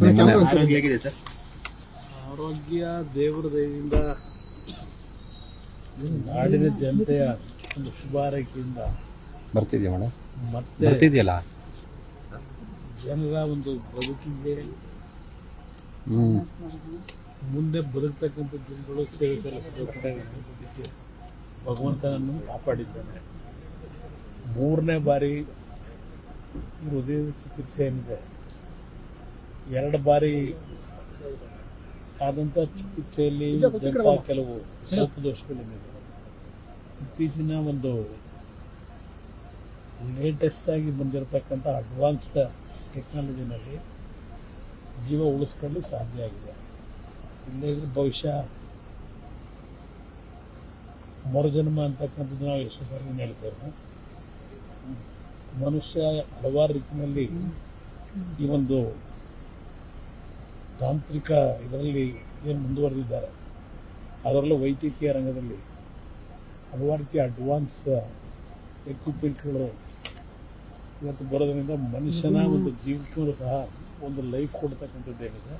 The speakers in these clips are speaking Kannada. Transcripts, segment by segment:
ಆರೋಗ್ಯ ಹೇಗಿದೆ ಸರ್? ಆರೋಗ್ಯ ದೇವರ ದಯದಿಂದ ನಾಡಿನ ಜನತೆಯ ಒಂದು ಶುಭಾರೈಕೆಯಿಂದ ಬರ್ತಿದ್ಯಾ ಮೇಡಮ್? ಮತ್ತೆ ಬರ್ತಿದ್ಯಲ್ಲ? ಜನರ ಒಂದು ಬದುಕಿಗೆ ಮುಂದೆ ಬದುಕ್ತಕ್ಕಂಥ ಜನಗಳು ಸೇವೆ ಸಲ್ಲಿಸಬೇಕು ಭಗವಂತನನ್ನು ಕಾಪಾಡಿದ್ದಾನೆ. ಮೂರನೇ ಬಾರಿ ಹೃದಯದ ಚಿಕಿತ್ಸೆ ಏನಿದೆ? ಎರಡು ಬಾರಿ ಆದಂಥ ಚಿಕಿತ್ಸೆಯಲ್ಲಿ ಕೆಲವು ದೋಷಗಳಿವೆ ಇತ್ತೀಚಿನ ಒಂದು ಲೇಟೆಸ್ಟ್ ಆಗಿ ಬಂದಿರತಕ್ಕಂಥ ಅಡ್ವಾನ್ಸ್ಡ್ ಟೆಕ್ನಾಲಜಿನಲ್ಲಿ ಜೀವ ಉಳಿಸ್ಕೊಳ್ಳಿ ಸಾಧ್ಯ ಆಗಿದೆ. ಇಲ್ಲದಿದ್ರೆ ಬಹುಶಃ ಮರುಜನ್ಮ ಅಂತಕ್ಕಂಥದ್ದು ನಾವು ಎಷ್ಟು ಸಾರಿ ಹೇಳ್ತೇವೆ. ಮನುಷ್ಯ ಹಲವಾರು ರೀತಿಯಲ್ಲಿ ಈ ಒಂದು ತಾಂತ್ರಿಕ ಇದರಲ್ಲಿ ಏನು ಮುಂದುವರೆದಿದ್ದಾರೆ. ಅದರಲ್ಲೂ ವೈದ್ಯಕೀಯ ರಂಗದಲ್ಲಿ ಹಲವಾರು ರೀತಿಯ ಅಡ್ವಾನ್ಸ್ ಎಕ್ವಿಪ್ಮೆಂಟ್ಗಳು ಇವತ್ತು ಬರೋದರಿಂದ ಮನುಷ್ಯನ ಒಂದು ಜೀವಕ್ಕೂ ಸಹ ಒಂದು ಲೈಫ್ ಕೊಡ್ತಕ್ಕಂಥದ್ದು ಏನಿದೆ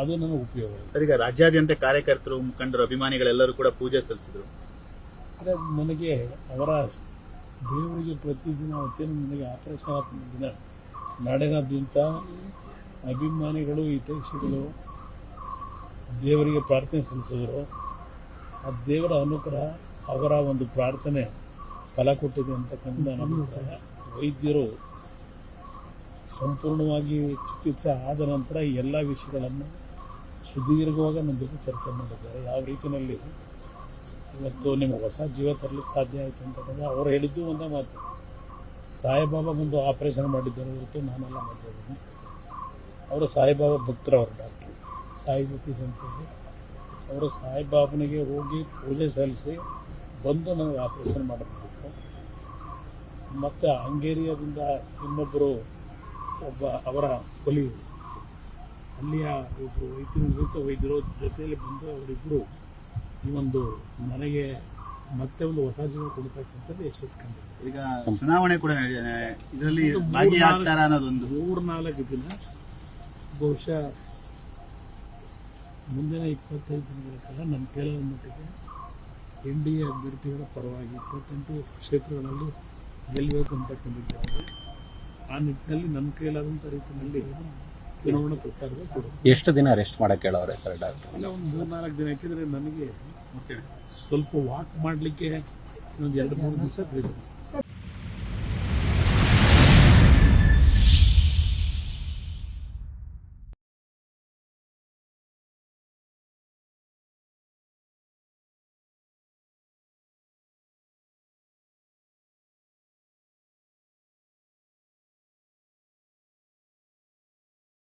ಅದು ನನಗೆ ಉಪಯೋಗ ಸರಿ ರಾಜ್ಯಾದ್ಯಂತ ಕಾರ್ಯಕರ್ತರು ಮುಖಂಡರು ಅಭಿಮಾನಿಗಳೆಲ್ಲರೂ ಕೂಡ ಪೂಜೆ ಸಲ್ಲಿಸಿದ್ರು. ಆದರೆ ನನಗೆ ಅವರ ದೇವರಿಗೆ ಪ್ರತಿದಿನ ಅವತ್ತೇನು ನನಗೆ ಆಪರೇಷನ್ ಆದ ದಿನ ನಾಡಿನಾದ್ಯಂತ ಅಭಿಮಾನಿಗಳು, ಹಿತೈಷಿಗಳು, ದೇವರಿಗೆ ಪ್ರಾರ್ಥನೆ ಸಲ್ಲಿಸಿದ್ರು. ಆ ದೇವರ ಅನುಗ್ರಹ ಅವರ ಒಂದು ಪ್ರಾರ್ಥನೆ ಫಲ ಕೊಟ್ಟಿದೆ ಅಂತಕ್ಕಂಥ ನಮ್ಮ ವೈದ್ಯರು ಸಂಪೂರ್ಣವಾಗಿ ಚಿಕಿತ್ಸೆ ಆದ ನಂತರ ಎಲ್ಲ ವಿಷಯಗಳನ್ನು ಸುದೀರ್ಘವಾಗಿ ನಮ್ಮ ಜೊತೆ ಚರ್ಚೆ ಮಾಡಿದ್ದಾರೆ. ಯಾವ ರೀತಿಯಲ್ಲಿ ಇವತ್ತು ನಿಮಗೆ ಹೊಸ ಜೀವ ತರಲಿಕ್ಕೆ ಸಾಧ್ಯ ಆಯಿತು ಅಂತಕ್ಕಂಥ ಅವರು ಹೇಳಿದ್ದು ಒಂದೇ ಮಾತು. ಸಾಯಿಬಾಬಾ ಮುಂದೆ ಆಪರೇಷನ್ ಮಾಡಿದ್ದಾರೆ ಹೊರತು ನಾನೆಲ್ಲ ಮಾಡಿದ್ದೀನಿ ಅವರು ಸಾಯಿಬಾಬಾ ಭಕ್ತರವರು ಡಾಕ್ಟ್ರು. ಸಾಯಿ ಸತೀಶ್ ಅಂತೇಳಿ ಅವರು ಸಾಯಿಬಾಬನಿಗೆ ಹೋಗಿ ಪೂಜೆ ಸಲ್ಲಿಸಿ ಬಂದು ನಮಗೆ ಆಪರೇಷನ್ ಮಾಡಬೇಕು. ಮತ್ತು ಹಂಗೇರಿಯಾದಿಂದ ಇನ್ನೊಬ್ಬರು ಒಬ್ಬ ಅವರ ಕೊಲಿ ಅಲ್ಲಿಯ ಒಬ್ಬರು ವೈದ್ಯರು ನಿವೃತ್ತ ವೈದ್ಯರು ಜೊತೆಯಲ್ಲಿ ಬಂದು ಅವರಿಬ್ಬರು ಈ ಒಂದು ನನಗೆ ಮತ್ತೆ ಒಂದು ಹೊಸ ಜೀವ ಕೊಡ್ತಕ್ಕಂಥದ್ದು ಯಶಸ್ಕೊಂಡು ಈಗ ಚುನಾವಣೆ ಕೂಡ ಇದರಲ್ಲಿ ಮೂರ್ನಾಲ್ಕು ದಿನ ಬಹುಶಃ ಮುಂದಿನ ಇಪ್ಪತ್ತೈದು ದಿನಗಳ ಕಾಲ ನಮ್ಮ ಕೈಲಾದ ಮಟ್ಟಿಗೆ ಎನ್ ಡಿ ಎ ಅಭ್ಯರ್ಥಿಗಳ ಪರವಾಗಿ ಇಪ್ಪತ್ತೆಂಟು ಕ್ಷೇತ್ರಗಳಲ್ಲಿ ಗೆಲ್ಲಬೇಕು ಅಂತಕ್ಕಂಥದ್ದು ಆ ನಿಟ್ಟಿನಲ್ಲಿ ನಮ್ಮ ಕೈಲಾದಂಥ ರೀತಿಯಲ್ಲಿ ಚುನಾವಣಾ ಪ್ರಚಾರದ ಎಷ್ಟು ದಿನ ರೆಸ್ಟ್ ಮಾಡೋಕೆ ಹೇಳೋರೆ ಸರ್ ಡಾಕ್ಟರ್? ಇಲ್ಲ ಒಂದು ಮೂರ್ನಾಲ್ಕು ದಿನ ಯಾಕೆಂದರೆ ನನಗೆ ಸ್ವಲ್ಪ ವಾಕ್ ಮಾಡಲಿಕ್ಕೆ ಇನ್ನೊಂದು ಎರಡು ಮೂರು ದಿವಸ ಬೇಕು.